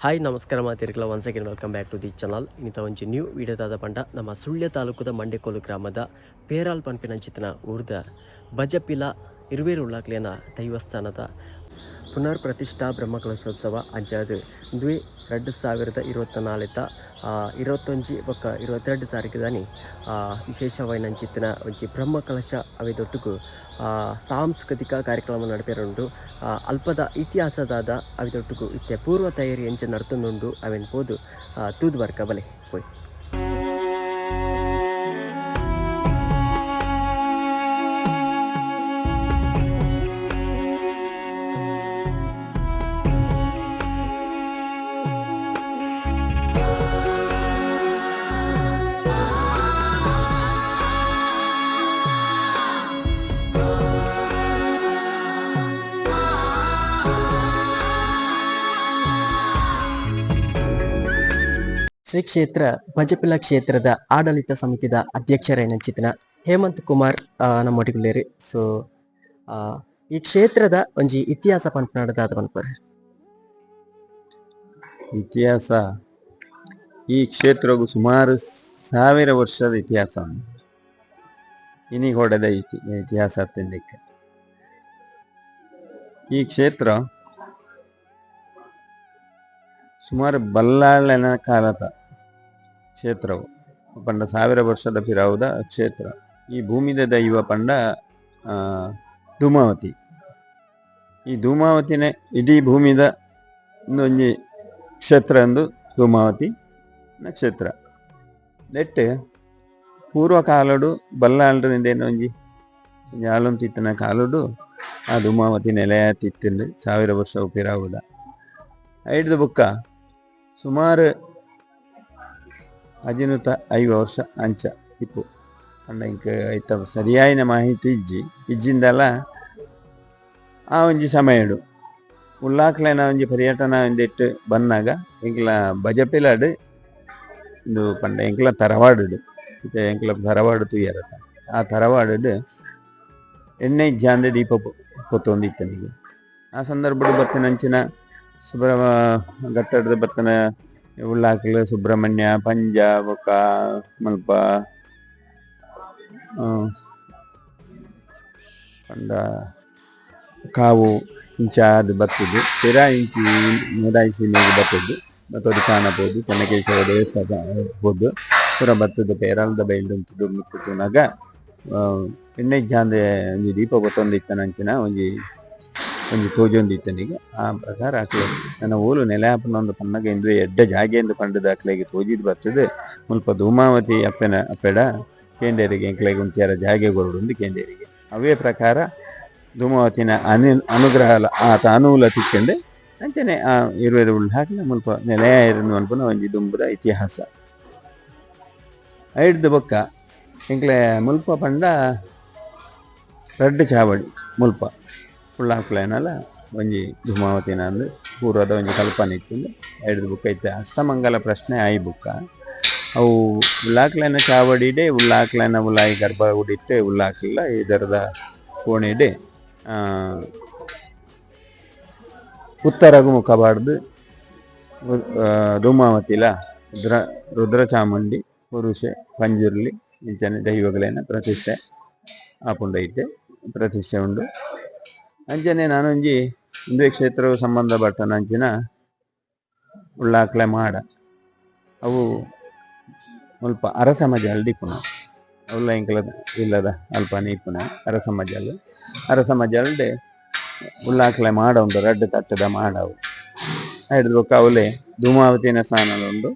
Hi ನಮಸ್ಕಾರ ಮಾತಿರ್ಗಲ್ಲ one second welcome back to the channel ಇನ್ನಿತ ಒಂಜಿ new ವಿಡಿಯೋದಾದ ಪಂಡ ನಮ್ಮ ಸುಳ್ಯ ತಾಲೂಕದ ಮಂಡೆಕೋಲು ಗ್ರಾಮದ ಪೇರಾಲ್ ಪಂಪಿನ ಚಿತ್ರನ ಉರ್ದ ಬಜಪಿಲ ಇರುವೇರು ಉಳ್ಳಾಕ್ಲಿಯನ ದೈವಸ್ಥಾನದ ಪುನರ್ ಪ್ರತಿಷ್ಠಾ ಬ್ರಹ್ಮಕಲಶೋತ್ಸವ ಅಂಚಾದು ದ್ವಿ ಎರಡು ಸಾವಿರದ ಇರುವತ್ತ ನಾಲ್ಕ ಇರುವತ್ತೊಂಜಿ ಬೊಕ್ಕ ಇರುವತ್ತೆರಡು ತಾರೀಕಿದಾನಿ ಆ, ವಿಶೇಷವಾಯಿನಂಚಿತ್ತಿನ ಒಂಜಿ ಬ್ರಹ್ಮಕಲಶ ಅವೆದೊಟ್ಟಿಗೂ ಸಾಂಸ್ಕೃತಿಕ ಕಾರ್ಯಕ್ರಮ ನಡಪೆರುಂಡು ಅಲ್ಪದ ಇತಿಹಾಸದಾದ ಅವಿದೊಟ್ಟುಗು ಇತ್ತೆ ಪೂರ್ವ ತಯಾರಿ ಎಂಚ ನಡ್ತುಂಡು ಅವೆನ್ ಪೋದು ತೂದು ಬರ್ಕ ಬಲೆ ಪೋಯ್ ಶ್ರೀ ಕ್ಷೇತ್ರ ಬಜಪಿಲ ಕ್ಷೇತ್ರದ ಆಡಳಿತ ಸಮಿತಿದ ಚಿತ್ರ ಹೇಮಂತ್ ಕುಮಾರ್ ಆ, ನಮ್ಮೊಟ್ಟಿಗುಲ್ಲೇರಿ ಸೊ ಈ ಕ್ಷೇತ್ರದ ಒಂಜಿ ಇತಿಹಾಸ ಪಂಪನಾಡದಾದ ಪನ್ಪರ್ ಇತಿಹಾಸ? ಈ ಕ್ಷೇತ್ರವು ಸುಮಾರು ಸಾವಿರ ವರ್ಷದ ಇತಿಹಾಸ. ಇನಿಗೆ ಹೊಡೆದ ಇತಿ ಇತಿಹಾಸ ತಿನ್ನಲಿಕ್ಕೆ ಈ ಕ್ಷೇತ್ರ ಸುಮಾರು ಬಲ್ಲಾಳನ ಕಾಲದ ಕ್ಷೇತ್ರವು. ಪಂಡ ಸಾವಿರ ವರ್ಷದ ಪಿರಾವುದ ಕ್ಷೇತ್ರ. ಈ ಭೂಮಿದ ದೈವ ಪಂಡ ಧೂಮಾವತಿ. ಈ ಧೂಮಾವತಿನೇ ಇಡೀ ಭೂಮಿದ ಒಂದೊಂಜಿ ಕ್ಷೇತ್ರ ಎಂದು ಧೂಮಾವತಿ ನಕ್ಷತ್ರ. ನೆಟ್ ಪೂರ್ವ ಕಾಲಡು ಬಲ್ಲಾಳರಿಂದ ಒಂಜಿ ತಿತ್ತನ ಕಾಲಡು ಆ ಧೂಮಾವತಿ ನೆಲೆಯಾತಿತ್ತಿಂದು ಸಾವಿರ ವರ್ಷ ಉಪಿರಾವುದ ಐಡ್ದು ಬುಕ್ಕ ಸುಮಾರು ಅಜಿನುತ ಐವ ವರ್ಷ ಅಂಚ ಇಪ್ಪು ಅಂಡ ಇಂಕ ಐತ ಸರಿಯಾಯಿನ ಮಾಹಿತಿ ಇಜ್ಜಿ. ಇಜ್ಜಿಂದಲ ಆ ಒಂಜಿ ಸಮಯಡು ಉಲ್ಲಾಕ್ಲೆನ ಒಂಜಿ ಪರ್ಯಟನ ಒಂದಿಟ್ಟು ಬಂದಾಗ ಎಂಕ್ಲ ಬಜಪಿಲಾಡು ಇದು ಪಂಡ ಎಂಕ್ಲ ತರವಾಡುಡು. ಇತ್ತೆ ಎಂಕ್ಲ ತರವಾಡು ತುಯ್ಯರತ ಆ ತರವಾಡು ಎಣ್ಣೆ ಜಾಂದೆ ದೀಪ ಪೊತ್ತೊಂದಿತ್ತನಿಗೆ ಆ ಸಂದರ್ಭಡು ಬತ್ತಿನಂಚಿನ ಸುಬ್ರಹ್ಮ ಗಟ್ಟಡದ ಬತ್ತನ ಉಳ್ಳಾಕಲು ಸುಬ್ರಹ್ಮಣ್ಯ ಪಂಜ ಬೊಕ್ಕ ಮಲ್ಪ ಆ, ಪಂಡ ಕಾವು ಇಂಚ ಅದು ಬರ್ತದೆ ತೀರಾ ಇಂಚಿ ಮುದಾಯಿಸಿ ಮೇಲೆ ಬರ್ತದೆ ಬತ್ತೋದು ಕಾಣಬಹುದು ಚೆನ್ನಕೇಶವ ದೇವಸ್ಥಾನ ಹೋದ್ದು ಪೂರ ಬತ್ತದ ಪೇರಾಲದ ಬೈಲ್ಡು ಉಂಟು ಮುತ್ತುನಾಗ ಎಣ್ಣೆ ಜಾಂದೆ ಒಂಜಿ ದೀಪ ಗೊತ್ತೊಂದಿತ್ತನಂಚಿನ ಒಂಜಿ ಒಂಜಿ ತೋಜೊಂದಿತ್ತನಿಗೆ ಆ ಪ್ರಕಾರ ಆಕಲೆ ನನ್ನ ಓಲು ನೆಲೆ ಒಂದು ಪನ್ನಗ ಎಂದು ಎಡ್ಡ ಜಾಗೆ ಎಂದು ಪಂಡದ ಆಕಲೆಗೆ ತೋಜಿದ್ ಬರ್ತದೆ. ಮುಲ್ಪ ಧೂಮಾವತಿ ಅಪ್ಪನ ಅಪ್ಪೆಡ ಕೇಂದೇರಿಗೆ ಎಂಕ್ಲೆಗೆ ಉಂಟಿಯಾರ ಜಾಗೆ ಗೊರಡು ಕೇಂದೇರಿಗೆ ಅವೇ ಪ್ರಕಾರ ಧೂಮಾವತಿನ ಅನು ಅನುಗ್ರಹ ಆತ ಅನುಕೂಲ ತಿಕ್ಕೆಂದೆ ಅಂಚನೆ ಆ ಇರುವೆದ ಉಳ್ಳು ಹಾಕಿ ಮುಲ್ಪ ನೆಲೆಯ ಇರನು ಅನ್ಪುನ ಒಂಜಿ ದುಂಬುದ ಇತಿಹಾಸ. ಐಡ್ದು ಬೊಕ್ಕ ಎಂಕ್ಲೆ ಮುಲ್ಪ ಪಂಡ ರಡ್ಡು ಚಾವಡಿ ಮುಲ್ಪ. ಉಳ್ಳಾಕ್ಲೆನಲ ಒಂಜಿ ಧೂಮಾವತಿನ ಅಂದು ಪೂರ್ವದ ಒಂಜಿ ಕಲ್ಪನೆ ಇತ್ತು ಐಡ್ದ ಬುಕ್ಕ ಇತ್ತೆ ಅಷ್ಟಮಂಗಲ ಪ್ರಶ್ನೆ ಆಯಿ ಬುಕ್ಕ ಅವು ಉಳ್ಳಾಕ್ಲೆನ ಚಾವಡಿಡೆ ಉಳ್ಳಾಕ್ಲೆನ ಉಲಾಯಿ ಗರ್ಭ ಉಡಿತ್ತೆ ಉಳ್ಳಾಕ್ಲಿಲ್ಲ ಇದರದ ಆ, ಉತ್ತರಗು ಮುಖಬಾರ್ದು ಧೂಮಾವತಿಲ ರುದ್ರ ರುದ್ರ ಚಾಮುಂಡಿ ಪುರುಷೆ ಪಂಜುರ್ಲಿ ಇಂಚನೆ ದೈವಗಳೇನ ಪ್ರತಿಷ್ಠೆ ಆಪುಂಡೈತೆ ಪ್ರತಿಷ್ಠೆ ಉಂಡು ಅಂಚನೆ ನಾನೊಂಜಿ ಹಿಂದೂ ಕ್ಷೇತ್ರವು ಸಂಬಂಧಪಟ್ಟ ನಂಚಿನ ಉಳ್ಳಾಕ್ಲೆ ಮಾಡ. ಅವು ಸ್ವಲ್ಪ ಅರಸಮಜ ಅಲ್ಲಿ ದಿಪ್ಪುನ ಅವಲ್ಲ ಇಂಕಲ ಇಲ್ಲದ ಅಲ್ಪನೆ ಇಪ್ಪುನ ಅರಸಮಜ ಅಲ್ಲ. ಅರಸಮಜ ಅಲ್ಲದೆ ಉಳ್ಳಾಕ್ಲೆ ಮಾಡ ಉಂಟು ರಡ್ಡ ತಟ್ಟದ ಮಾಡವು ಹಿಡಿದು ಅವಲೆ ಧೂಮಾವತಿನ ಸ್ಥಾನ ಉಂಡು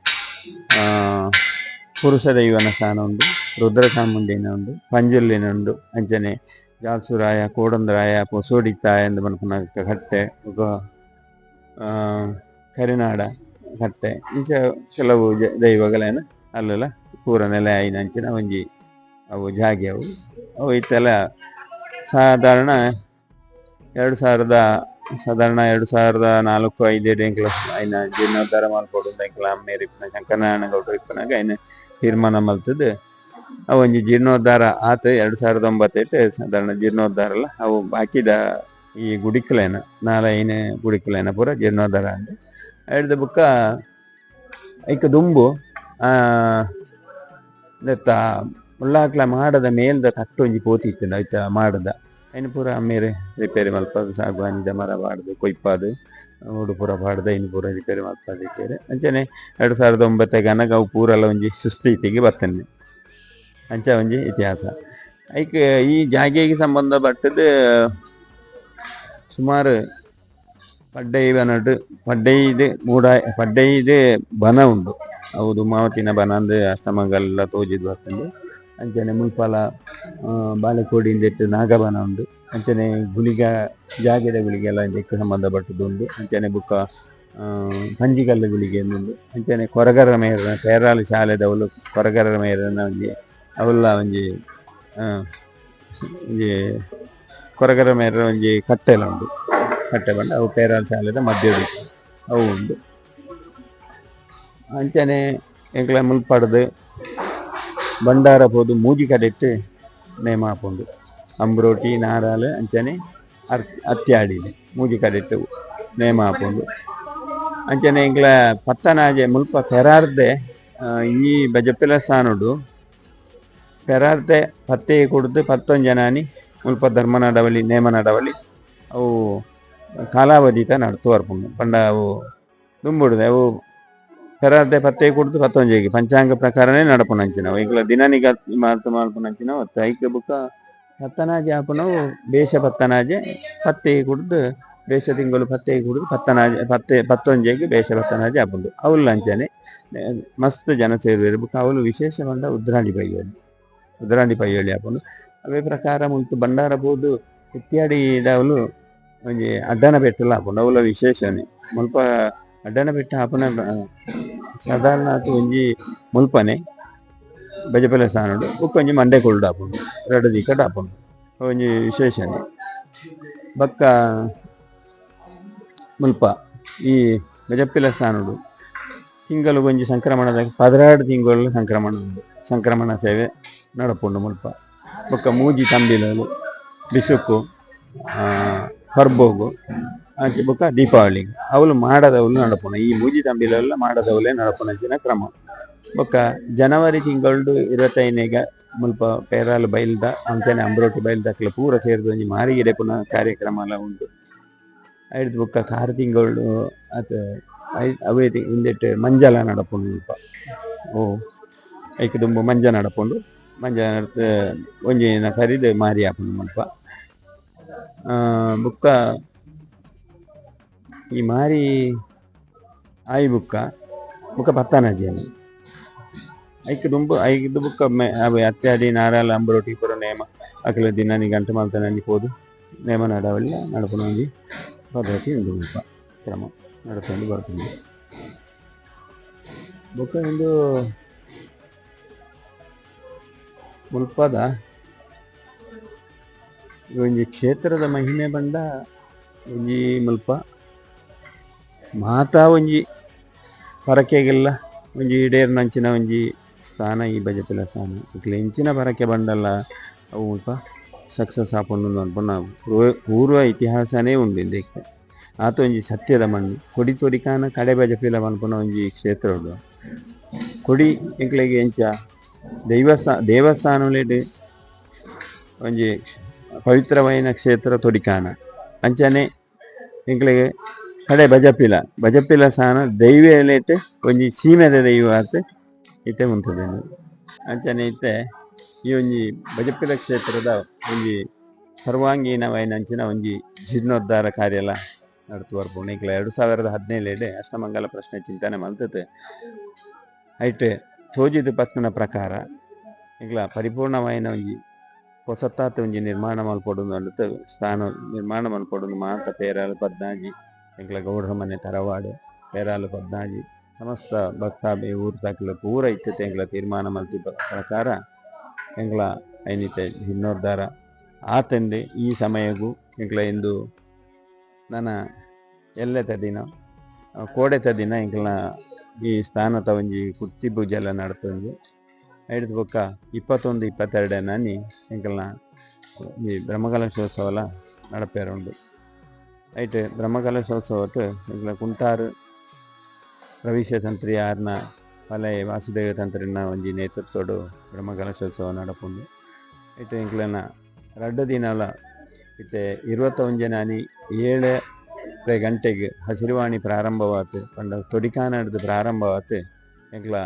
ಪುರುಷ ದೈವನ ಸ್ಥಾನ ಉಂಡು ರುದ್ರ ಚಾಮುಂಡಿನ ಉಂಡು ಪಂಜುಲಿನ ಉಂಡು ಅಂಚನೆ ಜಾಲ್ಸುರಾಯ ಕೋಡಂದರಾಯ ಪೊಸೋಡಿತ ಎಂದು ಮನ್ಪುನ ಕಟ್ಟೆ ಕರಿನಾಡ ಕಟ್ಟೆ. ಇಂಚ ಕೆಲವು ದೈವಗಳೇನ ಅಲ್ಲೆಲ್ಲ ಪೂರ ನೆಲೆ ಆಯ್ನ ಅಂಚಿನ ಒಂಜಿ, ಅವು ಜಾಗೆ ಅವು. ಅವು ಇತ್ತೆಲ್ಲ ಸಾಧಾರಣ ಎರಡು ಸಾವಿರದ, ಸಾಧಾರಣ ಎರಡು ಸಾವಿರದ ನಾಲ್ಕು ಐದು ಎಂಕ್ಲ ಐನ ಜೀರ್ಣೋದ್ಧಾರ ಮಾಡ್ಕೊಡು ಎಂಕ್ಲ ಶಂಕರನಾರಾಯಣ ಗೌಡ್ರು ಇಪ್ಪನಾಗ ಐನ ತೀರ್ಮಾನ ಮಲ್ತದ್ದು ಒಂಜಿ ಜೀರ್ಣೋದ್ಧಾರ ಆತ ಎರಡು ಸಾವಿರದ ಒಂಬತ್ತೈತೆ, ಸಾಧಾರಣ ಜೀರ್ಣೋದ್ಧಾರ ಅಲ್ಲ. ಅವು ಬಾಕಿದ ಈ ಗುಡಿಕ್ಲೆನ ನಾಲ ಐನೆ ಗುಡಿಕ್ಲೇನ ಪೂರ ಜೀರ್ಣೋದ್ಧಾರ ಅಂದು ಎರಡು ಬುಕ್ಕ ಐಕ ದುಂಬು ದತ್ತ ಮುಳ್ಳಾಕ್ಲ ಮಾಡದ ಮೇಲ್ದ ತಟ್ಟು ಒಂಜಿ ಪೋತಿತ್ತು ಐತ ಮಾಡದ. ಇನ್ನು ಪೂರ ಮೇರೆ ರಿಪೇರಿ ಮಲ್ಪದು, ಸಾಗುವಾನಿದ ಮರ ಬಾಡ್ದು, ಕೊಯ್ಪಾದು ಉಡು ಪೂರ ಬಾಡ್ದ, ಇನ್ನು ಪೂರ ರಿಪೇರಿ ಮಲ್ಪದು ಇಟ್ಟೇರೆ ಅಂಚನೆ ಎರಡು ಸಾವಿರದ ಒಂಬತ್ತೈದು ಅನಗ ಅವು ಪೂರಲ್ಲ ಒಂಜಿ ಸುಸ್ಥಿತಿಗೆ ಬರ್ತನೆ ಅಂಚ ಒಂಜಿ ಇತಿಹಾಸ. ಐಕ್ ಈ ಜಾಗೆಗೆ ಸಂಬಂಧಪಟ್ಟದ್ದು ಸುಮಾರು ಪಡ್ಡೈ ಬನಡ್ ಪಡ್ಡೈದು ಮೂಡ ಪಡ್ಡೈದು ಬನ ಉಂಡು ಹೌದು ಮಾವತಿನ ಬನ ಅಂದು ಅಷ್ಟಮಂಗಲ್ಲ ತೋಜಿದ್ ಬರ್ತದೆ ಅಂಚನೆ ಮುಲ್ಪಾಲ ಆ, ಬಾಲೆಕೋಡಿಂದ ಇಟ್ಟು ನಾಗಬನ ಉಂಡು ಅಂಚನೆ ಗುಳಿಗ ಜಾಗೆದ ಗುಳಿಗೆಲ್ಲ ಇದಕ್ಕೆ ಸಂಬಂಧಪಟ್ಟದ್ದು ಉಂಡು ಅಂಚನೆ ಬುಕ್ಕ ಆ, ಪಂಜಿಕಲ್ಲು ಗುಳಿಗೆ ಉಂಡು ಅಂಚನೆ ಕೊರಗರ ಮೇರ ಪೇರಾಲು ಶಾಲೆದವಳು ಕೊರಗರ ಮೇರನ ಒಂಜಿ ಅವಲ್ಲ ಒಂಜಿ ಒಂಜಿ ಕೊರಗರ ಮೇರ ಒಂಜಿ ಕಟ್ಟೆಲ ಉಂಡು ಕಟ್ಟೆ ಬಂಡ ಅವು ಪೇರಾಲ್ ಶಾಲೆದ ಮಧ್ಯದ ಅವು ಉಂಡು ಅಂಚನೆ ಎಂಕ್ಲ ಮುಲ್ಪಡ್ದು ಭಂಡಾರ ಪೋದು ಮೂಜಿ ಕಡೆಟ್ಟು ನೇಮ ಹಾಪುಂಡು ಅಂಬ್ರೋಟಿ, ನಾರಾಲು ಅಂಚನೆ ಅರ್ ಅತ್ಯಾಡಿಲೆ ಮೂಜಿ ಕಡೆಟ್ಟು ನೇಮ ಹಾಪುಂಡು ಅಂಚನೆ ಎಂಕ್ಲ ಪತ್ತನಾಜೆ ಮುಲ್ಪ ಪೆರಾರ್ದೆ ಈ ಬಜಪೆಲ ಸಾನುಡು ಪೆರಾರ್ದೆ ಪತ್ತೆ ಕೊಡ್ದು ಪತ್ತೊಂದು ಜನಾನಿ ಮುಲ್ಪ ಧರ್ಮ ನಡವಳಿ ನೇಮ ನಡವಳಿ ಅವು ಕಾಲಾವಧಿತ ನಡ್ತು ಬರ್ಪುಂಡು ಪಂಡ ಅವು ದುಂಬುಡುದು ಅವು ಪೆರಾರ್ದೆ ಪತ್ತೆ ಕೊಡ್ದು ಪತ್ತೊಂಜೆಗೆ ಪಂಚಾಂಗ ಪ್ರಕಾರನೇ ನಡಪುನಂಚಿನವು ಈಗಲ ದಿನನಿಗ ಮಾತು ಮಲ್ಪುನಂಚಿನ ಒತ್ತು ಐಕ ಬುಕ್ಕ ಪತ್ತನಾಜೆ ಆಪುನವು ಬೇಷ ಪತ್ತನಾಜೆ ಪತ್ತೆ ಕುಡ್ದು ಬೇಷ ತಿಂಗಳು ಪತ್ತೆ ಕುಡ್ದು ಪತ್ತನಾಜೆ ಪತ್ತೆ ಪತ್ತೊಂಜೆಗೆ ಬೇಷ ಪತ್ತನಾಜೆ ಆಪುಂಡು ಅವಳು ಅಂಚನೆ ಮಸ್ತ್ ಜನ ಸೇರುವೆರು ಬುಕ್ಕ ಅವಳು ವಿಶೇಷ ಬಂದ ಉದ್ರಾಣಿ ಪೈಯಳಿ ಉದ್ರಾಣಿ ಹೇಳಿ ಆಪುಂಡು ಅವೇ ಪ್ರಕಾರ ಮುಂತು ಭಂಡಾರ ಬೋದು ಇತ್ಯಾದಿದವಳು ಒಂಜಿ ಅಡ್ಡನ ಬೆಟ್ಟಲ ಹಾಕೊಂಡು, ಅವಲ ವಿಶೇಷನೆ. ಮುಲ್ಪ ಅಡ್ಡನ ಬೆಟ್ಟ ಆಪುನ ಸಾಧಾರಣ ಆತು ಒಂಜಿ ಮುಲ್ಪನೆ ಬಜಪೆಲ ಸಾನುಡು ಉಕ್ಕೊಂಜಿ ಮಂಡೆ ಕೊಲ್ಡು ಆಪುಂಡು ಎರಡು ದಿಕ್ಕಟ್ ಹಾಕೊಂಡು ಒಂಜಿ ವಿಶೇಷನೆ. ಬಕ್ಕ ಮುಲ್ಪ ಈ ಬಜಪೆಲ ಸಾನುಡು, ತಿಂಗಳು ಒಂಜಿ ಸಂಕ್ರಮಣದ, ಪದರಾಡು ತಿಂಗಳು ಸಂಕ್ರಮಣ ಸಂಕ್ರಮಣ ಸೇವೆ. ನಡಪುಂಡು ಮುಲ್ಪ ಬೊಕ್ಕ ಮೂಜಿ ತಂಬಿಲಲು ಬಿಸುಕು ಹೊರ್ಬೋಗು ಆಚೆ ಬೊಕ್ಕ ದೀಪಾವಳಿ. ಅವಳು ಮಾಡದವಳು ನಡಪುಣ ಈ ಮೂಜಿ ತಂಬಿಲೆಲ್ಲ ಮಾಡದವಲೇ ನಡಪುನಂಚಿನ ಕ್ರಮ. ಬೊಕ್ಕ ಜನವರಿ ತಿಂಗಳು ಇರುವತ್ತೈನೆಗ ಮುಲ್ಪ ಪೇರಾಲು ಬೈಲ್ದ ಅಂಚನೆ ಅಂಬ್ರೋಟಿ ಬೈಲ್ದಕ್ಲ ಪೂರ ಸೇರಿದ ಒಂಜಿ ಮಾರಿಗಿಡೆ ಪುನಃ ಕಾರ್ಯಕ್ರಮ ಎಲ್ಲ ಉಂಟು. ಐದು ಬೊಕ್ಕ ಕಾರು ತಿಂಗಳು ಅತ ಅವೇ ತಿ- ಇಂದೆಟ್ ಮಂಜಲ ನಡಪುಂಡು ಮುಲ್ಪ. ಓ, ಐಕ್ ತುಂಬ ಮಂಜ ನಡಪುಂಡು. ಮಂಜ ನಡ್ತ ಒಂಜಿನ ಕರಿದು ಮಾರಿ ಆಪುಂಡು ಮುಲ್ಪ ಆ, ಬುಕ್ಕ ಈ ಮಾರಿ ಆಯಿ ಬುಕ್ಕ ಬುಕ್ಕ ಪತ್ತಾನಜಿಯನು ಐಕ್ ದುಂಬು ಐದು ಬುಕ್ಕ ಮೆ- ಅವೆ ಅತ್ಯಾಡಿ ನಾರಾಲ ಅಂಬರೋಟಿ ಪುರ ನೇಮ ಅಕಲ ದಿನ ನೀ ಗಂಟೆ ಮಲ್ತನಲ್ಲಿ ಹೋದು ನೇಮ ನಡವಳ್ಳಿ ನಡಪುನ ಒಂಜಿ ಪದ್ಧತಿ ಉಂಡು ಮುಲ್ಪ ಕ್ರಮ ನಡ್ಕೊಂಡು ಬರ್ತೀನಿ ಬುಕ್ಕ ಇಂದು ಮುಲ್ಪದ ಒಂಜಿ ಕ್ಷೇತ್ರದ ಮಹಿಮೆ ಬಂಡ ಒಂಜಿ ಮುಲ್ಪ. ಮಾತಾ ಒಂಜಿ ಪರಕೆಗೆಲ್ಲ ಒಂಜಿ ಇಡೇರ್ನಂಚಿನ ಒಂಜಿ ಸ್ಥಾನ ಈ ಬಜೆಪಿಲ ಸ್ಥಾನ. ಇಕ್ಲ ಇಂಚಿನ ಪರಕೆ ಬಂಡಲ್ಲ ಅವು ಮುಲ್ಪ ಸಕ್ಸಸ್ ಆಪೊಂಡು ಅನ್ಪುನ ನಾವು ಪೂರ್ವ ಇತಿಹಾಸನೇ ಉಂಡು ಇದಕ್ಕೆ ಆತ ಒಂಜಿ ಸತ್ಯದ ಮಣ್ಣು. ಕೊಡಿ ತೊಡಿಕಾನ ಕಡೆ ಬಜೆಪಿಲ ಮನ್ಪುನ ಒಂಜಿ ಕ್ಷೇತ್ರ ಉಂಡು. ಕೊಡಿ ಎಂಕ್ಲೆಗೆ ಎಂಚ ದೈವಸ್ಥಾ ದೇವಸ್ಥಾನಲೇಡ್ ಒಂಜಿ ಪವಿತ್ರವೈನ ಕ್ಷೇತ್ರ ತೊಡಿಕಾನ. ಅಂಚನೆ ಎಂಕ್ಲೆಗೆ ಕಡೆ ಬಜಪಿಲ ಬಜಪಿಲ ಸಾನ ದೈವೇಲೇಟ್ ಒಂಜಿ ಸೀಮೆದ ದೈವ ಅಂತ ಇತ್ತೆ ಮುಂತದೇನು ಅಂಚನೆ ಇತ್ತೆ, ಈ ಒಂಜಿ ಬಜಪಿಲ ಕ್ಷೇತ್ರದ ಒಂಜಿ ಸರ್ವಾಂಗೀಣವೈನಂಚಿನ ಒಂಜಿ ಜೀರ್ಣೋದ್ಧಾರ ಕಾರ್ಯ ಎಲ್ಲ ನಡ್ತು ಬರ್ಬೋಣ ಎಂಕ್ಲ ಎರಡು ಸಾವಿರದ ಹದಿನೇಳು ಅಷ್ಟಮಂಗಲ ಪ್ರಶ್ನೆ ಚಿಂತನೆ ಮಲ್ತತೆ ಐಟ್ ಪತ್ನ ಪ್ರಕಾರ ಈಗ ಪರಿಪೂರ್ಣವಾಯಿನ ಒಂಜಿ ಹೊಸತಾತ ಒಂಜಿ ನಿರ್ಮಾಣ ಮಲ್ಪೊಡುಂದು ಅಂಡುತ್ತ ಸ್ಥಾನ ನಿರ್ಮಾಣ ಮಲ್ಪೊಡುಂದು ಮಾತ ಪೇರಾಲು ಪದ್ನಾಜಿ, ಎಂಕ್ಲ ಗೌಡ್ರ ಮನೆ ತರವಾಡು, ಪೇರಾಲು ಪದ್ನಾಜಿ, ಸಮಸ್ತ ಭಕ್ತಾಬೆ ಊರು ತಾಕಲ ಪೂರ ಇತ್ತತೆ ಎಂಕ್ಲ ತೀರ್ಮಾನ ಮಲ್ತಿ ಪ್ರಕಾರ, ಎಂಕ್ಲ ಐನಿತೆ ಹಿನ್ನೋರ್ದಾರ. ಆತಂದೆ ಈ ಸಮಯಗೂ ಎಂಕ್ಲ ಇಂದು ನನ್ನ ಎಲ್ಲೆತ ದಿನ, ಕೋಡೆತ ದಿನ ಎಂಕ್ಲ ಈ ಸ್ನಾನ ಒಂಜಿ ಕುರ್ತಿ ಪೂಜೆ ಎಲ್ಲ ನಡ್ತೊಂದು ಹಿಡಿದು ಬೊಕ್ಕ ಇಪ್ಪತ್ತೊಂದು, ಇಪ್ಪತ್ತೆರಡೇ ನಾನಿ ಎಂಕಲ್ನ ಈ ಬ್ರಹ್ಮಕಲಶೋತ್ಸವ ನಡಪೇರ ಉಂಡು ಐಟ್ ಬ್ರಹ್ಮಕಲಶೋತ್ಸವತ್ತು ಎಂಕಲ ಕುಂಟಾರು ಪ್ರವೇಶ ತಂತ್ರಿ ಆರ್ನ ಪಲೆ ವಾಸುದೇವ ತಂತ್ರಿನ ಒಂಜಿ ನೇತೃತ್ವಡು ಬ್ರಹ್ಮಕಲಶೋತ್ಸವ ನಡಪುಂಡು. ಐತೆ ಇಂಕ್ಲನ ರಡ್ಡ ದಿನಾಲ ಇತ್ತೆ ಇರುವತ್ತ ಒಂಜನಾನಿ ಏಳು ಗಂಟೆಗೆ ಹಸಿರುವಾಣಿ ಪ್ರಾರಂಭವಾತು. ಪಂಡ ತೊಡಿಕಾನಡ್ದು ಪ್ರಾರಂಭವಾತು. ಎಂಕ್ಲ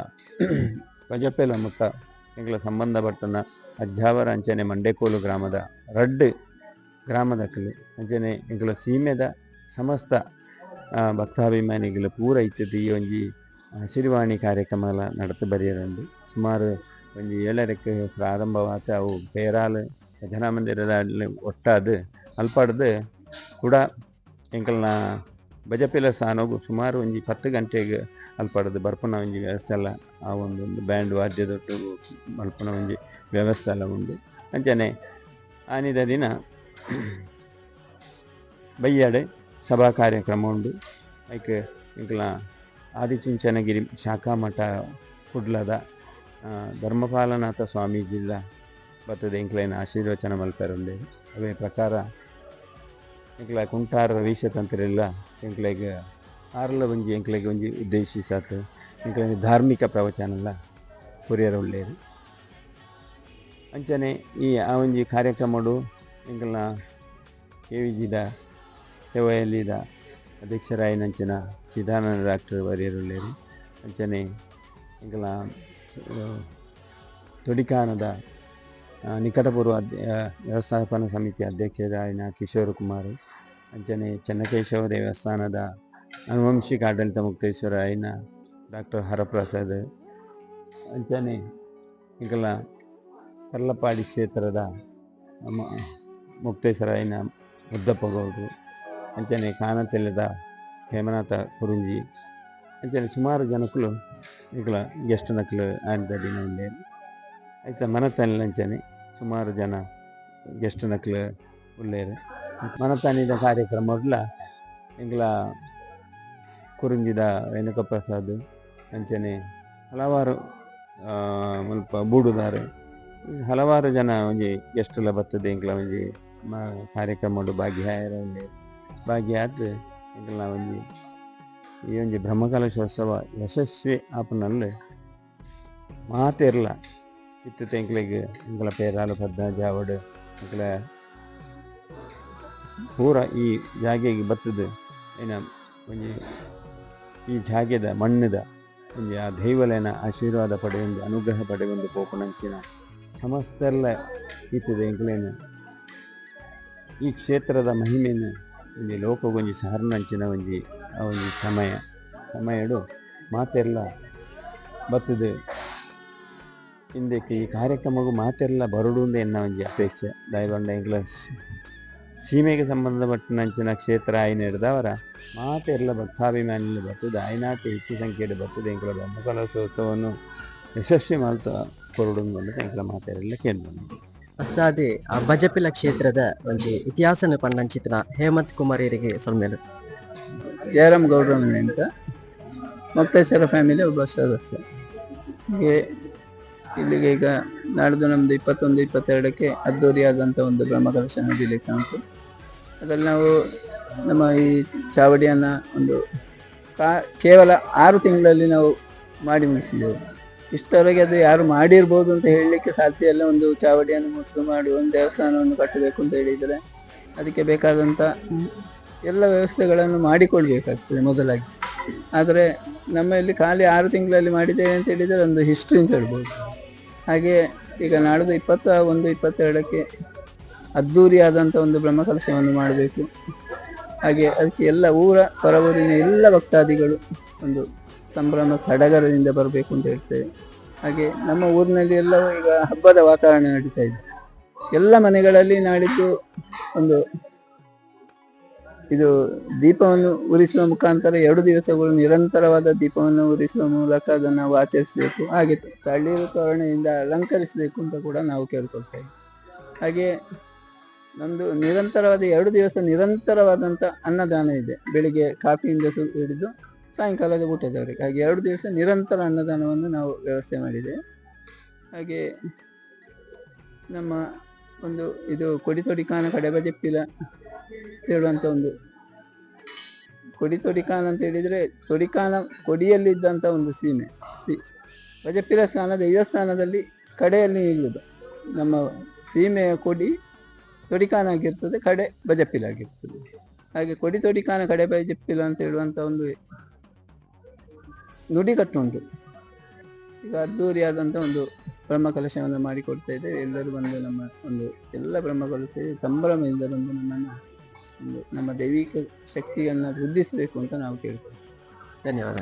ಪಜಪೆಲ ಮುತ್ತ ಎಂಕ್ಲ ಸಂಬಂಧಪಟ್ಟನ ಅಜ್ಜಾವರ ಅಂಚನೆ ಮಂಡೇಕೋಲು ಗ್ರಾಮದ ರಡ್ಡು ಕಲೆ. ಅಂಚನೆ ಎಂಕ್ಲ ಸೀಮೆದ ಸಮಸ್ತ ಭಕ್ತಾಭಿಮಾನಿಗಳು ಪೂರ ಇತ್ತಿದ್ದು ಈ ಒಂಜಿ ಹಸಿರುವಾಣಿ ಕಾರ್ಯಕ್ರಮ ನಡೆದು ಬರೆಯರಂದು ಸುಮಾರು ಒಂಜಿ ಏಳರಕ್ಕೆ ಪ್ರಾರಂಭವಾದ ಅವು ಪೇರಾಲು ಭಜನಾ ಮಂದಿರದ ಒಟ್ಟಾದ, ಅಲ್ಪಡ್ದು ಕೂಡ ಎಂಕಲ್ನ ಬಜಪಿಲ ಸಾನೋಗು ಸುಮಾರು ಒಂಜಿ ಪತ್ತು ಗಂಟೆಗೆ ಅಲ್ಪಡ್ದು ಬರ್ಪುನ ಒಂಜಿ ವ್ಯವಸ್ಥೆ ಎಲ್ಲ ಆ ಒಂದು ಒಂದು ಬ್ಯಾಂಡ್ ವಾದ್ಯದೊಟ್ಟು ಮಲ್ಪುನ ಒಂಜಿ ವ್ಯವಸ್ಥೆ ಉಂಡು. ಅಂಚನೆ ಆನಿದ ದಿನ ಸಭಾ ಕಾರ್ಯಕ್ರಮ ಉಂಡು. ಐಕ್ ಇಂಕ್ಲ ಆದಿಚುಂಚನಗಿರಿ ಶಾಖಾ ಮಠ ಕುಡ್ಲದ ಧರ್ಮಪಾಲನಾಥ ಧರ್ಮಪಾಲನಾಥ ಸ್ವಾಮೀಜಿಲ್ಲ ಬರ್ತದೆ ಇಂಕ್ಲೈನ ಆಶೀರ್ವಚನ ಮಲ್ಪರುಂಡೆ ಅವೇ ಪ್ರಕಾರ ಇಂಕ್ಲ ಕುಂಟಾರ ರವೀಶ ತಂತ್ರೆಲ್ಲ ಇಂಕ್ಲೆಗ್ ಆರ್ಲ ಒಂಜಿ ಇಂಕ್ಲೆಗ್ ಒಂಜಿ ಉದ್ದೇಶಿಸಾತ್ ಇಂಕ್ಲೆಗ್ ಧಾರ್ಮಿಕ ಪ್ರವಚನಲ್ಲ ಪುರಿಯರ ಒಳ್ಳೆಯದು. ಅಂಚನೆ ಈ ಆ ಒಂಜಿ ಕಾರ್ಯಕ್ರಮಡು ಇಂಕ್ಲನ ಕೆ ವಿ ಜಿದ ಸೇವೆಯಲ್ಲಿದ ಅಧ್ಯಕ್ಷರಾಯಿನಂಚಿನ ಚಿದಾನಂದ ಡಾಕ್ಟರ್ ವರಿಯರುಳ್ಳೇರು ಅಂಚನೆ ಇಂಕಲ ತೊಡಿಕಾನದ ನಿಕಟಪೂರ್ವ ವ್ಯವಸ್ಥಾಪನಾ ಸಮಿತಿ ಅಧ್ಯಕ್ಷರಾಯಿನ ಕಿಶೋರ್ ಕುಮಾರ್. ಅಂಚನೆ ಚೆನ್ನಕೇಶವ ದೇವಸ್ಥಾನದ ಅನುವಂಶಿಕ ಆಡಳಿತ ಮುಕ್ತೇಶ್ವರ ಅಯ್ಯನ ಡಾಕ್ಟರ್ ಹರಪ್ರಸಾದ್. ಅಂಚನೆ ಇಂಕಲ ಕರ್ಲಪಾಡಿ ಕ್ಷೇತ್ರದ ಮುಕ್ತೇಶ್ವರ ಅಯ್ಯನ ಮುದ್ದಪ್ಪ ಗೌಡ್ರು ಅಂಚನೆ ಕಾನತೆಲ್ಲದ ಹೇಮನಾಥ ಕುರುಂಜಿ. ಅಂಚನೆ ಸುಮಾರು ಜನಕ್ಕಳು ಈಗಲ ಗೆಸ್ಟ್ ನಕಲು ಆಂದ ದಿನ ಉಂಡೆ ಆಯ್ತಾ ಮನತಾನಿಲ ಅಂಚನೆ ಸುಮಾರು ಜನ ಗೆಸ್ಟ್ ನಕಲು ಉಳ್ಳೇರು. ಮನತಾನಿದ ಕಾರ್ಯಕ್ರಮ ಇಂಗ್ಲ ಕುರುಂಜಿದ ರೇಣುಕ ಪ್ರಸಾದ್ ಅಂಚನೆ, ಹಲವಾರು ಮುಲ್ಪ ಬೂಡುದಾರೆ. ಹಲವಾರು ಜನ ಒಂಜಿ ಗೆಸ್ಟ್ಲ ಬರ್ತದೆ ಇಂಕ್ಲ ಒಂಜಿ ಕಾರ್ಯಕ್ರಮ ಕಾರ್ಯಕ್ರಮಡು ಭಾಗಿಯಾರ ಭಾಗ್ಯ ಭಾಗಿಯಾದ ಇಂಕ್ಲ ಒಂಜಿ ಈ ಒಂಜಿ ಬ್ರಹ್ಮಕಲಶೋತ್ಸವ ಯಶಸ್ವಿ ಆಪ್ನಲ್ಲಿ. ಮಾತೆರ್ಲ. ಇತ್ತು ಇಂಗ್ಲಿಗೆ ಇಂಗ್ಲ ಪೇರಾಲು ಪದ್ಮ ಜಾವಡು ಇಂಕಲ ಪೂರ ಈ ಜಾಗೆಗೆ ಬತ್ತದ. ಏನ ಒಂಜಿ ಈ ಜಾಗೆದ ಮಣ್ಣದ ಒಂಜಿ ಆ ದೈವಲೇನ ಆಶೀರ್ವಾದ ಪಡೆಯೊಂದು ಅನುಗ್ರಹ ಪಡೆಯೊಂದು ಪೋಪುನಂಚಿನ ಸಮಸ್ತೆಲ್ಲ ಇತ್ತದೆ ಇಂಕ್ಲೇನು ಈ ಕ್ಷೇತ್ರದ ಮಹಿಮೆಯನ್ನು ಒಂಜಿ ಲೋಕಗೊಂಜಿ ಸಹರ್ನಂಚಿನ ಒಂಜಿ, ಆ ಒಂಜಿ ಸಮಯ ಸಮಯಡು ಮಾತೆಲ್ಲ ಬತ್ತದೆ. ಹಿಂದಕ್ಕೆ ಈ ಕಾರ್ಯಕ್ರಮಗೂ ಮಾತೆಲ್ಲ ಬರಡು ಎನ್ನ ಒಂಜಿ ಅಪೇಕ್ಷೆ. ದಯಗೊಂಡ ಇಂಗ್ಲ ಸೀಮೆಗೆ ಸಂಬಂಧಪಟ್ಟಂಚಿನ ಕ್ಷೇತ್ರ ಆಯ್ನ ಮಾತೆ ಎಲ್ಲ ಭಕ್ತಾಭಿಮಾನಿಗಳು ಬರ್ತದೆ ಆಯ್ನಾಟ ಹೆಚ್ಚು ಸಂಖ್ಯೆಯಲ್ಲಿ ಬರ್ತದೆ ಇಂಕಲ ಬ್ರಹ್ಮಕಲಶೋತ್ಸವವನ್ನು ಯಶಸ್ವಿ ಮಾಡ್ತಾ ಕೊರಡು ಅಂತ ಇಂಕಲ ಮಾತೆಲ್ಲ ಕೇಳ್ಬೋದು ಅಸ್ತಾದೆ ಆ ಬಜಪಿಲ ಕ್ಷೇತ್ರದ ಒಂಜಿ ಇತಿಹಾಸನ ಪಂಡಂಚಿತನ ಹೇಮಂತ್ ಕುಮಾರಿಯರಿಗೆ ಸೊಲ್ಮೇಲು. ಜಯರಾಮ್ ಗೌಡ್ರ ಅಂತ ಮುಕ್ತೇಶ್ವರ ಫ್ಯಾಮಿಲಿ ಒಬ್ಬ ಸದಸ್ಯ. ಹೀಗೆ ಇಲ್ಲಿಗೆ ಈಗ ನಾಡ್ದು ನಮ್ದು ಇಪ್ಪತ್ತೊಂದು ಇಪ್ಪತ್ತೆರಡಕ್ಕೆ ಅದ್ದೂರಿಯಾದಂಥ ಒಂದು ಬ್ರಹ್ಮಕಲಶ ನಡೀಲಿಕ್ಕೆ ಉಂಟು ಅದರಲ್ಲಿ ನಾವು ನಮ್ಮ ಈ ಚಾವಡಿಯನ್ನು ಒಂದು ಕಾ, ಕೇವಲ ಆರು ತಿಂಗಳಲ್ಲಿ ನಾವು ಮಾಡಿ ಮುಗಿಸಿದ್ದೇವೆ ಇಷ್ಟರವರೆಗೆ ಅದು ಯಾರು ಮಾಡಿರ್ಬೋದು ಅಂತ ಹೇಳಲಿಕ್ಕೆ ಸಾಧ್ಯ ಇಲ್ಲ. ಒಂದು ಚಾವಡಿಯನ್ನು ಮುಟ್ಟು ಮಾಡಿ, ಒಂದು ದೇವಸ್ಥಾನವನ್ನು ಕಟ್ಟಬೇಕು ಅಂತ ಹೇಳಿದರೆ ಅದಕ್ಕೆ ಬೇಕಾದಂಥ ಎಲ್ಲ ವ್ಯವಸ್ಥೆಗಳನ್ನು ಮಾಡಿಕೊಳ್ಬೇಕಾಗ್ತದೆ ಮೊದಲಾಗಿ. ಆದರೆ ನಮ್ಮಲ್ಲಿ ಖಾಲಿ ಆರು ತಿಂಗಳಲ್ಲಿ ಮಾಡಿದ್ದೇವೆ ಅಂತ ಹೇಳಿದರೆ ಒಂದು ಹಿಸ್ಟ್ರಿ ಅಂತ ಹೇಳ್ಬೋದು. ಹಾಗೆ ಈಗ ನಾಡಿದ್ದು ಇಪ್ಪತ್ತ, ಒಂದು ಇಪ್ಪತ್ತೆರಡಕ್ಕೆ ಅದ್ಧೂರಿಯಾದಂಥ ಒಂದು ಬ್ರಹ್ಮಕಲಶವನ್ನು ಮಾಡಬೇಕು. ಹಾಗೆ ಅದಕ್ಕೆ ಎಲ್ಲ ಊರ, ಪರವೂರಿನ ಎಲ್ಲ ಭಕ್ತಾದಿಗಳು ಒಂದು ಸಂಭ್ರಮ ಸಡಗರದಿಂದ ಬರಬೇಕು ಅಂತ ಹೇಳ್ತೇವೆ. ಹಾಗೆ ನಮ್ಮ ಊರಿನಲ್ಲಿ ಎಲ್ಲವೂ ಈಗ ಹಬ್ಬದ ವಾತಾವರಣ ನಡೀತಾ ಇದೆ. ಎಲ್ಲ ಮನೆಗಳಲ್ಲಿ ನಾಡಿದ್ದು ಒಂದು ಇದು ದೀಪವನ್ನು ಉರಿಸುವ ಮುಖಾಂತರ ಎರಡು ದಿವಸಗಳು ನಿರಂತರವಾದ ದೀಪವನ್ನು ಉರಿಸುವ ಮೂಲಕ ಅದನ್ನು ನಾವು ಆಚರಿಸಬೇಕು. ಹಾಗೆ ತಳಿರು ತೋರಣೆಯಿಂದ ಅಲಂಕರಿಸಬೇಕು ಅಂತ ಕೂಡ ನಾವು ಕೇಳ್ಕೊಳ್ತೇವೆ. ಹಾಗೆ ನಮ್ಮದು ನಿರಂತರವಾದ ಎರಡು ದಿವಸ ನಿರಂತರವಾದಂಥ ಅನ್ನದಾನ ಇದೆ. ಬೆಳಿಗ್ಗೆ ಕಾಫಿಯಿಂದ ಸು, ಹಿಡಿದು ಸಾಯಂಕಾಲದ ಊಟದವರೆಗೆ ಹಾಗೆ ಎರಡು ದಿವಸ ನಿರಂತರ ಅನ್ನದಾನವನ್ನು ನಾವು ವ್ಯವಸ್ಥೆ ಮಾಡಿದೆ. ಹಾಗೆ ನಮ್ಮ ಒಂದು ಇದು ಕೊಡಿತೊಡಿಕಾನ ಕಡೆಬಜೆಪ್ಪಿಲ ಹೇಳುವಂಥ ಒಂದು ಕೊಡಿ ತೊಡಿಕಾನ ಅಂತ ಹೇಳಿದ್ರೆ ತೊಡಿಕಾನ ಕೊಡಿಯಲ್ಲಿದ್ದಂಥ ಒಂದು ಸೀಮೆ. ಸಿ ಬಜೆಪ್ಪಿಲ ಸ್ಥಾನ ದೈವಸ್ಥಾನದಲ್ಲಿ ಕಡೆಯಲ್ಲಿ ನಿಲ್ಲುದು ನಮ್ಮ ಸೀಮೆಯ ಕೊಡಿ ತೊಡಿಕಾನ ಆಗಿರ್ತದೆ ಕಡೆ ಬಜಪಿಲ ಆಗಿರ್ತದೆ ಹಾಗೆ ಕೊಡಿ ತೊಡಿಕಾನ ಕಡೆ ಬಜಪಿಲ ಅಂತ ಹೇಳುವಂತ ಒಂದು ನುಡಿಗಟ್ಟುಂಟು ಈಗ ಅದ್ದೂರಿಯಾದಂಥ ಒಂದು ಬ್ರಹ್ಮ ಕಲಶವನ್ನು ಮಾಡಿಕೊಡ್ತಾ ಇದ್ದೇವೆ. ಎಲ್ಲರೂ ಬಂದು ನಮ್ಮ ಒಂದು ಎಲ್ಲ ಬ್ರಹ್ಮಗಳು ಸೇರಿ ಸಂಭ್ರಮದಿಂದ ಬಂದು ನಮ್ಮನ್ನು ಒಂದು ನಮ್ಮ ದೈವಿಕ ಶಕ್ತಿಯನ್ನು ವೃದ್ಧಿಸಬೇಕು ಅಂತ ನಾವು ಕೇಳ್ತೇವೆ. ಧನ್ಯವಾದ.